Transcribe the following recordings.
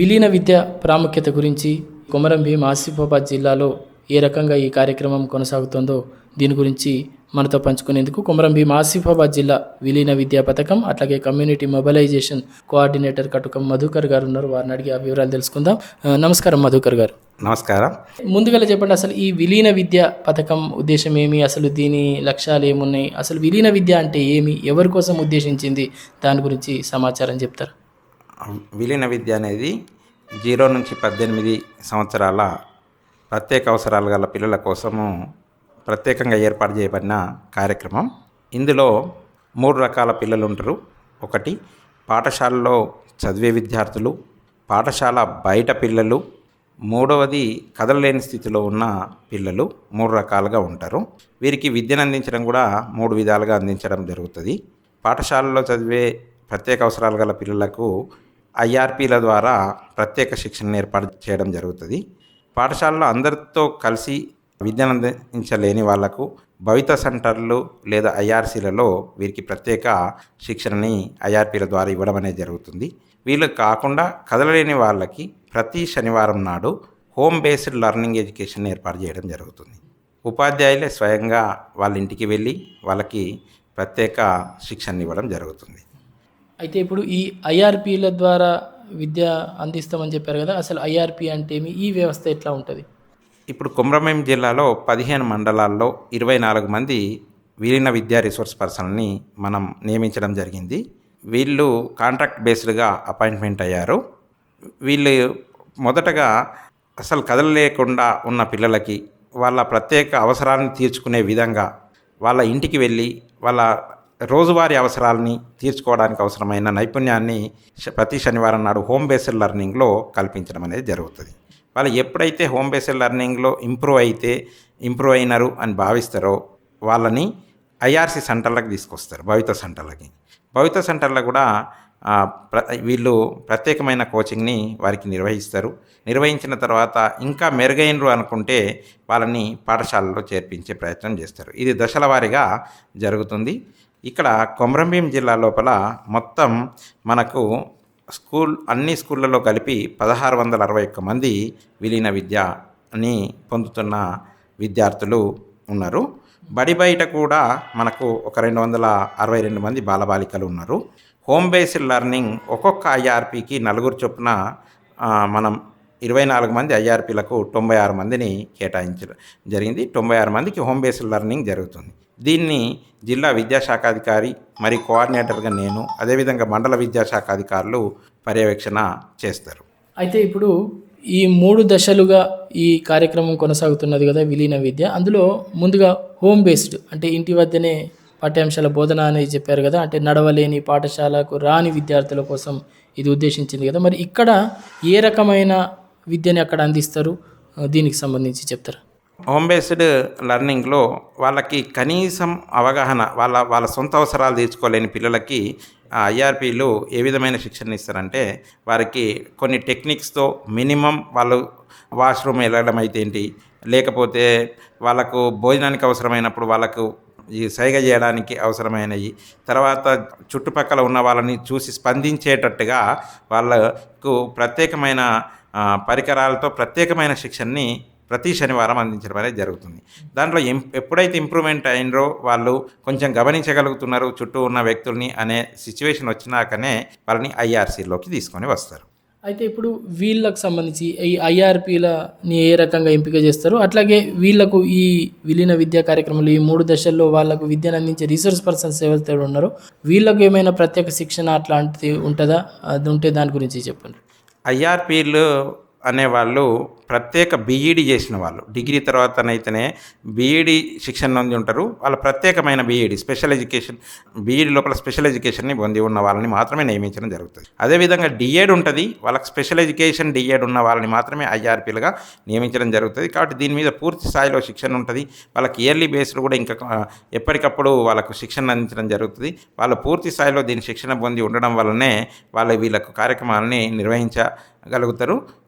విలీన విద్య ప్రాముఖ్యత గురించి కొమరం భీం ఆసిఫాబాద్ జిల్లాలో ఏ రకంగా ఈ కార్యక్రమం కొనసాగుతుందో దీని గురించి మనతో పంచుకునేందుకు కొమరం భీం ఆసిఫాబాద్ జిల్లా విలీన విద్యా పథకం అట్లాగే community mobilisation coordinator Katukam Madhukar గారు ఉన్నారు. వారిని అడిగి ఆ వివరాలు తెలుసుకుందాం. నమస్కారం మధుకర్ గారు. నమస్కారం. ముందుగా చెప్పండి అసలు ఈ విలీన విద్య పథకం ఉద్దేశం ఏమి? అసలు దీని లక్ష్యాలు ఏమున్నాయి? అసలు విలీన విద్య అంటే ఏమి? ఎవరి కోసం ఉద్దేశించింది? దాని గురించి సమాచారం చెప్తారు? విలీన విద్య అనేది జీరో నుంచి పద్దెనిమిది సంవత్సరాల ప్రత్యేక అవసరాలు గల పిల్లల కోసము ప్రత్యేకంగా ఏర్పాటు చేయబడిన కార్యక్రమం. ఇందులో మూడు రకాల పిల్లలు ఉంటారు. ఒకటి పాఠశాలలో చదివే విద్యార్థులు పాఠశాల బయట పిల్లలు మూడవది కదలలేని స్థితిలో ఉన్న పిల్లలు మూడు రకాలుగా ఉంటారు. వీరికి విద్యను అందించడం కూడా మూడు విధాలుగా అందించడం జరుగుతుంది. పాఠశాలలో చదివే ప్రత్యేక అవసరాలు గల పిల్లలకు ఐఆర్పీల ద్వారా ప్రత్యేక శిక్షణ ఏర్పాటు చేయడం జరుగుతుంది. పాఠశాలలో అందరితో కలిసి విద్యను అందించలేని వాళ్ళకు భవిత సెంటర్లు లేదా ఐఆర్సీలలో వీరికి ప్రత్యేక శిక్షణని ఐఆర్పీల ద్వారా ఇవ్వడం అనేది జరుగుతుంది. వీళ్ళు కాకుండా కదలలేని వాళ్ళకి ప్రతి శనివారం నాడు హోమ్ బేస్డ్ లెర్నింగ్ ఎడ్యుకేషన్ ఏర్పాటు చేయడం జరుగుతుంది. ఉపాధ్యాయులే స్వయంగా వాళ్ళ ఇంటికి వెళ్ళి వాళ్ళకి ప్రత్యేక శిక్షణ ఇవ్వడం జరుగుతుంది. అయితే ఇప్పుడు ఈ ఐఆర్పీల ద్వారా విద్య అందిస్తామని చెప్పారు కదా అసలు ఐఆర్పీ అంటే ఏమి? ఈ వ్యవస్థ ఎట్లా ఉంటుంది? ఇప్పుడు కుమ్రమేం జిల్లాలో పదిహేను మండలాల్లో ఇరవై నాలుగు మంది విలీన విద్యా రిసోర్స్ పర్సన్ని మనం నియమించడం జరిగింది. వీళ్ళు కాంట్రాక్ట్ బేస్డ్గా అపాయింట్మెంట్ అయ్యారు. వీళ్ళు మొదటగా అసలు కదలలేకుండా ఉన్న పిల్లలకి వాళ్ళ ప్రత్యేక అవసరాలను తీర్చుకునే విధంగా వాళ్ళ ఇంటికి వెళ్ళి వాళ్ళ రోజువారీ అవసరాలని తీర్చుకోవడానికి అవసరమైన నైపుణ్యాన్ని ప్రతి శనివారం నాడు హోమ్ బేస్డ్ లెర్నింగ్లో కల్పించడం అనేది జరుగుతుంది. వాళ్ళు ఎప్పుడైతే హోమ్ బేస్డ్ లెర్నింగ్లో ఇంప్రూవ్ అయితే ఇంప్రూవ్ అయినారు అని భావిస్తారో వాళ్ళని ఐఆర్సీ సెంటర్లకు తీసుకొస్తారు భవిత సెంటర్లకి. భవిత సెంటర్లో కూడా ప్ర వీళ్ళు ప్రత్యేకమైన కోచింగ్ని వారికి నిర్వహిస్తారు. నిర్వహించిన తర్వాత ఇంకా మెరుగైనరు అనుకుంటే వాళ్ళని పాఠశాలలో చేర్పించే ప్రయత్నం చేస్తారు. ఇది దశల వారీగా జరుగుతుంది. ఇక్కడ కొమరంభీం జిల్లా లోపల మొత్తం మనకు స్కూల్ అన్ని స్కూళ్ళలో కలిపి పదహారు వందల అరవై ఒక్క మంది విలీన విద్యని పొందుతున్న విద్యార్థులు ఉన్నారు. బడి బయట కూడా మనకు ఒక రెండు వందల అరవై రెండు మంది బాలబాలికలు ఉన్నారు. హోమ్ బేస్డ్ లెర్నింగ్ ఒక్కొక్క ఐఆర్పికి నలుగురు చొప్పున మనం ఇరవై నాలుగు మంది ఐఆర్పీలకు తొంభై ఆరు మందిని కేటాయించడం జరిగింది. తొంభై ఆరు మందికి హోమ్ బేస్డ్ లెర్నింగ్ జరుగుతుంది. దీన్ని జిల్లా విద్యాశాఖాధికారి మరి కోఆర్డినేటర్గా నేను అదేవిధంగా మండల విద్యాశాఖ అధికారులు పర్యవేక్షణ చేస్తారు. అయితే ఇప్పుడు ఈ మూడు దశలుగా ఈ కార్యక్రమం కొనసాగుతున్నది కదా విలీన విద్య. అందులో ముందుగా హోమ్ బేస్డ్ అంటే ఇంటి వద్దనే పాఠ్యాంశాల బోధన అనేది చెప్పారు కదా అంటే నడవలేని పాఠశాలకు రాని విద్యార్థుల కోసం ఇది ఉద్దేశించింది కదా. మరి ఇక్కడ ఏ రకమైన విద్యని అక్కడ అందిస్తారు. దీనికి సంబంధించి చెప్తారు? హోమ్ బేస్డ్ లెర్నింగ్లో వాళ్ళకి కనీసం అవగాహన వాళ్ళ వాళ్ళ సొంత అవసరాలు తీర్చుకోలేని పిల్లలకి ఐఆర్పీలు ఏ విధమైన శిక్షణ ఇస్తారంటే వారికి కొన్ని టెక్నిక్స్తో మినిమం వాళ్ళు వాష్రూమ్ వెళ్ళడం అయితే ఏంటి? లేకపోతే వాళ్ళకు భోజనానికి అవసరమైనప్పుడు వాళ్ళకు ఈ సైగ చేయడానికి అవసరమైనవి. తర్వాత చుట్టుపక్కల ఉన్న వాళ్ళని చూసి స్పందించేటట్టుగా వాళ్ళకు ప్రత్యేకమైన పరికరాలతో ప్రత్యేకమైన శిక్షణని ప్రతి శనివారం అందించడం అనేది జరుగుతుంది. దాంట్లో ఎం ఎప్పుడైతే ఇంప్రూవ్మెంట్ అయినరో వాళ్ళు కొంచెం గమనించగలుగుతున్నారు చుట్టూ ఉన్న వ్యక్తుల్ని అనే సిచ్యువేషన్ వచ్చినాకనే వాళ్ళని ఐఆర్సీలోకి తీసుకొని వస్తారు. అయితే ఇప్పుడు వీళ్ళకు సంబంధించి ఈ ఐఆర్పీలని ఏ రకంగా ఎంపిక చేస్తారు? అట్లాగే వీళ్ళకు ఈ విలీన విద్యా కార్యక్రమంలో ఈ మూడు దశల్లో వాళ్ళకు విద్యను అందించే రీసోర్స్ పర్సన్స్ ఎవరైతే ఉన్నారో వీళ్ళకు ఏమైనా ప్రత్యేక శిక్షణ అట్లాంటిది ఉంటుందా? అది ఉంటే దాని గురించి చెప్పండి. ఐఆర్పీలు అనేవాళ్ళు ప్రత్యేక బీఈడి చేసిన వాళ్ళు. డిగ్రీ తర్వాతనైతేనే బీఈడి శిక్షణ పొంది ఉంటారు. వాళ్ళ ప్రత్యేకమైన బీఈడి స్పెషల్ ఎడ్యుకేషన్ బీఈడి లోపల స్పెషల్ ఎడ్యుకేషన్ని పొంది ఉన్న వాళ్ళని మాత్రమే నియమించడం జరుగుతుంది. అదేవిధంగా డిఎడ్ ఉంటుంది. వాళ్ళకి స్పెషల్ ఎడ్యుకేషన్ డిఎడ్ ఉన్న వాళ్ళని మాత్రమే ఐఆర్పీలుగా నియమించడం జరుగుతుంది. కాబట్టి దీని మీద పూర్తి స్థాయిలో శిక్షణ ఉంటుంది. వాళ్ళకి ఇయర్లీ బేస్డ్ కూడా ఇంకా ఎప్పటికప్పుడు వాళ్ళకు శిక్షణ అందించడం జరుగుతుంది. వాళ్ళు పూర్తి స్థాయిలో దీని శిక్షణ పొంది ఉండడం వల్లనే వాళ్ళు వీళ్ళకు కార్యక్రమాలని నిర్వహించగలుగుతారు.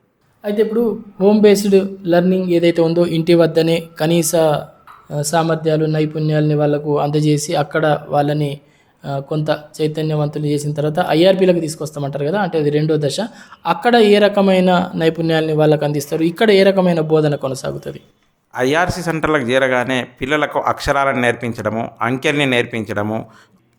అయితే ఇప్పుడు హోమ్ బేస్డ్ లెర్నింగ్ ఏదైతే ఉందో ఇంటి వద్దనే కనీస సామర్థ్యాలు నైపుణ్యాలని వాళ్ళకు అందజేసి అక్కడ వాళ్ళని కొంత చైతన్యవంతులు చేసిన తర్వాత ఐఆర్పీలకు తీసుకొస్తామంటారు కదా అంటే అది రెండో దశ. అక్కడ ఏ రకమైన నైపుణ్యాలని వాళ్ళకు అందిస్తారు? ఇక్కడ ఏ రకమైన బోధన కొనసాగుతుంది? ఐఆర్సీ సెంటర్లకు చేరగానే పిల్లలకు అక్షరాలను నేర్పించడము అంకెల్ని నేర్పించడము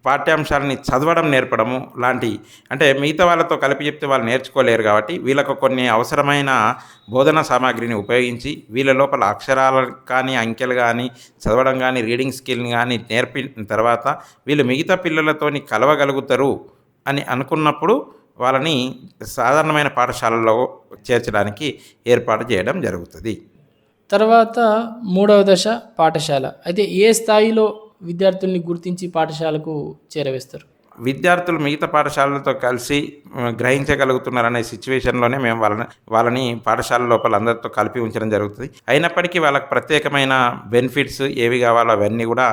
పాఠ్యాంశాలని చదవడం నేర్పడము లాంటి అంటే మిగతా వాళ్ళతో కలిపి చెప్తే వాళ్ళు నేర్చుకోలేరు కాబట్టి వీళ్ళకు కొన్ని అవసరమైన బోధన సామాగ్రిని ఉపయోగించి వీళ్ళ లోపల అక్షరాలు కానీ అంకెలు కానీ చదవడం కానీ రీడింగ్ స్కిల్ని కానీ నేర్పిన తర్వాత వీళ్ళు మిగతా పిల్లలతోని కలవగలుగుతారు అని అనుకున్నప్పుడు వాళ్ళని సాధారణమైన పాఠశాలలో చేర్చడానికి ఏర్పాటు చేయడం జరుగుతుంది. తర్వాత మూడవ దశ పాఠశాల. అయితే ఏ స్థాయిలో విద్యార్థుల్ని గుర్తించి పాఠశాలకు చేరవేస్తారు. విద్యార్థులు మిగతా పాఠశాలలతో కలిసి గ్రహించగలుగుతున్నారనే సిచ్యువేషన్లోనే మేము వాళ్ళని వాళ్ళని పాఠశాల లోపల అందరితో కలిపి ఉంచడం జరుగుతుంది. అయినప్పటికీ వాళ్ళకి ప్రత్యేకమైన బెనిఫిట్స్ ఏవి కావాలో అవన్నీ కూడా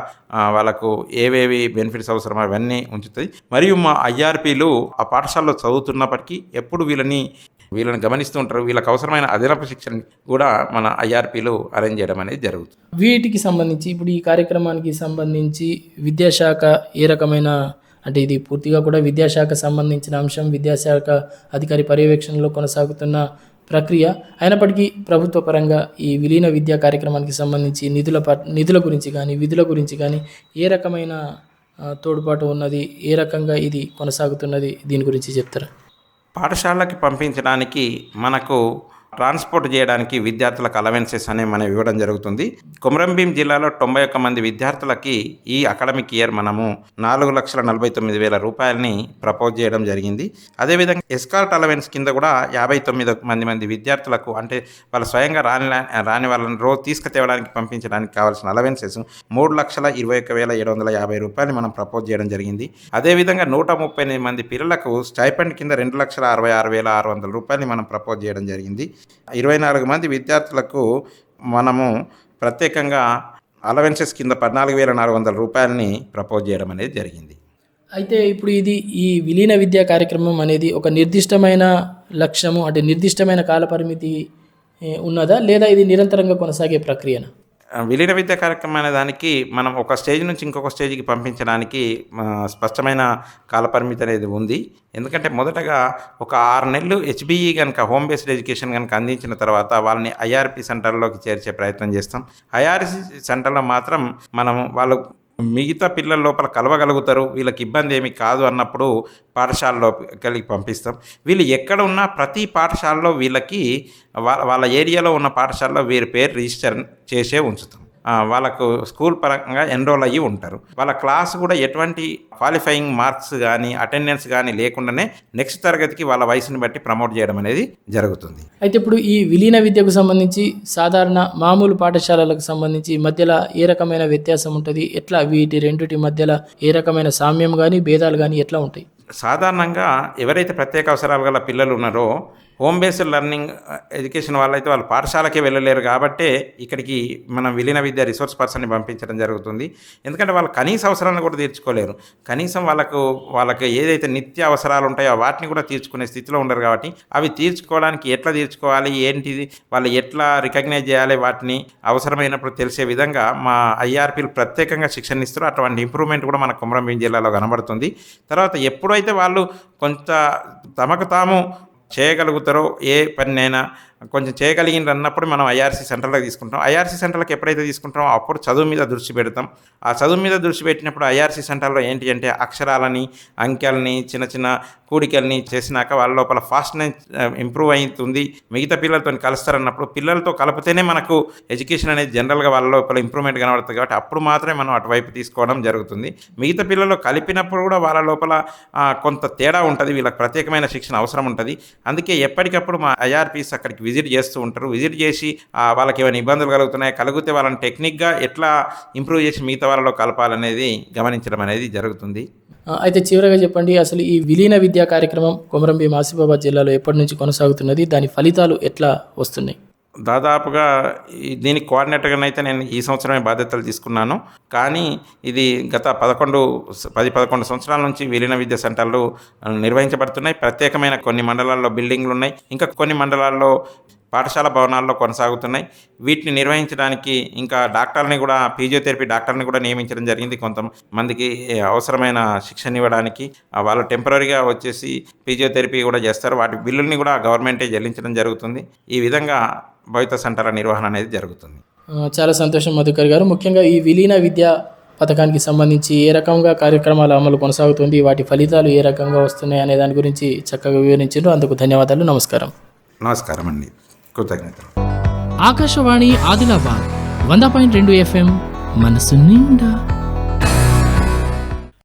వాళ్ళకు ఏవేవి బెనిఫిట్స్ అవసరమో అవన్నీ ఉంచుతుంది. మరియు మా ఐఆర్పీలు ఆ పాఠశాలలో చదువుతున్నప్పటికీ ఎప్పుడు వీళ్ళని వీళ్ళని గమనిస్తూ ఉంటారు. వీళ్ళకి అవసరమైన అదనపు శిక్షణ కూడా మన ఐఆర్పీలు అరేంజ్ చేయడం అనేది జరుగుతుంది. వీటికి సంబంధించి ఇప్పుడు ఈ కార్యక్రమానికి సంబంధించి విద్యాశాఖ ఏ రకమైన అంటే ఇది పూర్తిగా కూడా విద్యాశాఖ సంబంధించిన అంశం విద్యాశాఖ అధికారి పర్యవేక్షణలో కొనసాగుతున్న ప్రక్రియ. అయినప్పటికీ ప్రభుత్వ పరంగా ఈ విలీన విద్యా కార్యక్రమానికి సంబంధించి నిధుల ప నిధుల గురించి కానీ విధుల గురించి కానీ ఏ రకమైన తోడ్పాటు ఉన్నది ఏ రకంగా ఇది కొనసాగుతున్నది దీని గురించి చెప్తారా? పాఠశాలకి పంపించడానికి మనకు ట్రాన్స్పోర్ట్ చేయడానికి విద్యార్థులకు అలవెన్సెస్ అనే మనం ఇవ్వడం జరుగుతుంది. కొమరంభీం జిల్లాలో తొంభై ఒక్క మంది విద్యార్థులకి ఈ అకాడమిక్ ఇయర్ మనము నాలుగు లక్షల నలభై తొమ్మిది వేల రూపాయలని ప్రపోజ్ చేయడం జరిగింది. అదేవిధంగా ఎస్కార్ట్ అలవెన్స్ కింద కూడా యాభై తొమ్మిది మంది మంది విద్యార్థులకు అంటే వాళ్ళు స్వయంగా రాని రాని వాళ్ళని రోజు తీసుకుతేవడానికి పంపించడానికి కావాల్సిన అలవెన్సెస్ మూడు లక్షల ఇరవై ఒక్క వేల ఏడు వందల యాభై రూపాయలు మనం ప్రపోజ్ చేయడం జరిగింది. అదేవిధంగా నూట ముప్పై ఎనిమిది మంది పిల్లలకు స్టైపెండ్ కింద రెండు లక్షల అరవై ఆరు వేల ఆరు వందల రూపాయలు మనం ప్రపోజ్ చేయడం జరిగింది. ఇరవై నాలుగు మంది విద్యార్థులకు మనము ప్రత్యేకంగా అలవెన్సెస్ కింద పద్నాలుగు వేల నాలుగు వందల రూపాయలని ప్రపోజ్ చేయడం అనేది జరిగింది. అయితే ఇప్పుడు ఇది ఈ విలీన విద్యా కార్యక్రమం అనేది ఒక నిర్దిష్టమైన లక్ష్యము అంటే నిర్దిష్టమైన కాలపరిమితి ఉన్నదా? లేదా ఇది నిరంతరంగా కొనసాగే ప్రక్రియనా? విలీన విద్యా కార్యక్రమం అనే దానికి మనం ఒక స్టేజ్ నుంచి ఇంకొక స్టేజ్కి పంపించడానికి స్పష్టమైన కాలపరిమితి అనేది ఉంది. ఎందుకంటే మొదటగా ఒక ఆరు నెలలు హెచ్బిఈ కనుక హోమ్ బేస్డ్ ఎడ్యుకేషన్ కనుక అందించిన తర్వాత వాళ్ళని ఐఆర్పి సెంటర్లోకి చేర్చే ప్రయత్నం చేస్తాం. ఐఆర్సి సెంటర్లో మాత్రం మనం వాళ్ళు మిగతా పిల్లల లోపల కలవగలుగుతారు వీళ్ళకి ఇబ్బంది ఏమి కాదు అన్నప్పుడు పాఠశాలలోకి పంపిస్తాం. వీళ్ళు ఎక్కడ ఉన్నా ప్రతి పాఠశాలలో వీళ్ళకి వాళ్ళ వాళ్ళ ఏరియాలో ఉన్న పాఠశాలలో వీరి పేరు రిజిస్టర్ చేసే ఉంచుతాం. వాళ్ళకు స్కూల్ పరంగా ఎన్రోల్ అయ్యి ఉంటారు. వాళ్ళ క్లాస్ కూడా ఎటువంటి క్వాలిఫైయింగ్ మార్క్స్ కానీ అటెండెన్స్ కానీ లేకుండానే నెక్స్ట్ తరగతికి వాళ్ళ వయసుని బట్టి ప్రమోట్ చేయడం అనేది జరుగుతుంది. అయితే ఇప్పుడు ఈ విలీన విద్యకు సంబంధించి సాధారణ మామూలు పాఠశాలలకు సంబంధించి మధ్యలో ఏ రకమైన వ్యత్యాసం ఉంటుంది? ఎట్లా వీటి రెండిటి మధ్యలో ఏ రకమైన సామ్యం కానీ భేదాలు కానీ ఎట్లా ఉంటాయి? సాధారణంగా ఎవరైతే ప్రత్యేక అవసరాలు గల పిల్లలు ఉన్నారో హోమ్ బేస్డ్ లెర్నింగ్ ఎడ్యుకేషన్ వాళ్ళైతే వాళ్ళు పాఠశాలకే వెళ్ళలేరు కాబట్టే ఇక్కడికి మనం విలీన విద్య రిసోర్స్ పర్సన్ని పంపించడం జరుగుతుంది. ఎందుకంటే వాళ్ళు కనీస అవసరాలను కూడా తీర్చుకోలేరు. కనీసం వాళ్ళకు వాళ్ళకి ఏదైతే నిత్య అవసరాలు ఉంటాయో వాటిని కూడా తీర్చుకునే స్థితిలో ఉండరు కాబట్టి అవి తీర్చుకోవడానికి ఎట్లా తీర్చుకోవాలి ఏంటిది వాళ్ళు ఎట్లా రికగ్నైజ్ చేయాలి వాటిని అవసరమైనప్పుడు తెలిసే విధంగా మా ఐఆర్పీలు ప్రత్యేకంగా శిక్షణ ఇస్తారు అటువంటి ఇంప్రూవ్మెంట్ కూడా మన కుమరంభీం జిల్లాలో కనబడుతుంది. తర్వాత అయితే వాళ్ళు కొంత తమకు తాము చేయగలుగుతారో ఏ పనినైనా కొంచెం చేయగలిగింది అన్నప్పుడు మనం ఐఆర్సీ సెంటర్లకు తీసుకుంటాం. ఐఆర్సీ సెంటర్లకు ఎప్పుడైతే తీసుకుంటామో అప్పుడు చదువు మీద దృష్టి పెడతాం. ఆ చదువు మీద దృష్టి పెట్టినప్పుడు ఐఆర్సీ సెంటర్లో ఏంటి అంటే అక్షరాలని అంకెల్ని చిన్న చిన్న కూడికల్ని చేసినాక వాళ్ళ లోపల ఫాస్ట్నెస్ ఇంప్రూవ్ అవుతుంది. మిగతా పిల్లలతో కలుస్తారన్నప్పుడు పిల్లలతో కలిపితేనే మనకు ఎడ్యుకేషన్ అనేది జనరల్గా వాళ్ళ లోపల ఇంప్రూవ్మెంట్ కనబడుతుంది కాబట్టి అప్పుడు మాత్రమే మనం అటువైపు తీసుకోవడం జరుగుతుంది. మిగతా పిల్లలు కలిపినప్పుడు కూడా వాళ్ళ లోపల కొంత తేడా ఉంటుంది. వీళ్ళకి ప్రత్యేకమైన శిక్షణ అవసరం ఉంటుంది. అందుకే ఎప్పటికప్పుడు మా ఐఆర్పీస్ అక్కడికి విజిట్ చేస్తూ ఉంటారు. విజిట్ చేసి ఆ, వాళ్ళకి ఏమైనా ఇబ్బందులు కలుగుతున్నాయి? కలిగితే వాళ్ళని టెక్నిక్గా ఎట్లా ఇంప్రూవ్ చేసి మిగతా వాళ్ళలో కలపాలనేది గమనించడం అనేది జరుగుతుంది. అయితే చివరగా చెప్పండి అసలు ఈ విలీన విద్యా కార్యక్రమం కొమరంభీం ఆసిఫాబాద్ జిల్లాలో ఎప్పటి నుంచి కొనసాగుతున్నది? దాని ఫలితాలు ఎట్లా వస్తున్నాయి? దాదాపుగా దీనికి కోఆర్డినేటర్గా కోఆర్డినేటర్గానైతే నేను ఈ సంవత్సరమే బాధ్యతలు తీసుకున్నాను. కానీ ఇది గత పదకొండు పది పదకొండు సంవత్సరాల నుంచి విలీన విద్యా సెంటర్లు నిర్వహించబడుతున్నాయి. ప్రత్యేకమైన కొన్ని మండలాల్లో బిల్డింగ్లు ఉన్నాయి. ఇంకా కొన్ని మండలాల్లో పాఠశాల భవనాల్లో కొనసాగుతున్నాయి. వీటిని నిర్వహించడానికి ఇంకా డాక్టర్ని కూడా ఫిజియోథెరపీ డాక్టర్ని కూడా నియమించడం జరిగింది కొంతమందికి అవసరమైన శిక్షణ ఇవ్వడానికి. వాళ్ళు టెంపరీగా వచ్చేసి ఫిజియోథెరపీ కూడా చేస్తారు. వాటి బిల్లుల్ని కూడా గవర్నమెంటే చెల్లించడం జరుగుతుంది. ఈ విధంగా భవిత సెంటర్ల నిర్వహణ అనేది జరుగుతుంది. చాలా సంతోషం మధుకర్ గారు. ముఖ్యంగా ఈ విలీన విద్యా పథకానికి సంబంధించి ఏ రకంగా కార్యక్రమాల అమలు కొనసాగుతుంది వాటి ఫలితాలు ఏ రకంగా వస్తున్నాయి అనే దాని గురించి చక్కగా వివరించారు అందుకు ధన్యవాదాలు. నమస్కారం. నమస్కారం అండి. కృతజ్ఞతలు. ఆకాశవాణి ఆదిలాబాద్ వంద పాయింట్ రెండు ఎఫ్ఎం మనసు నిండా.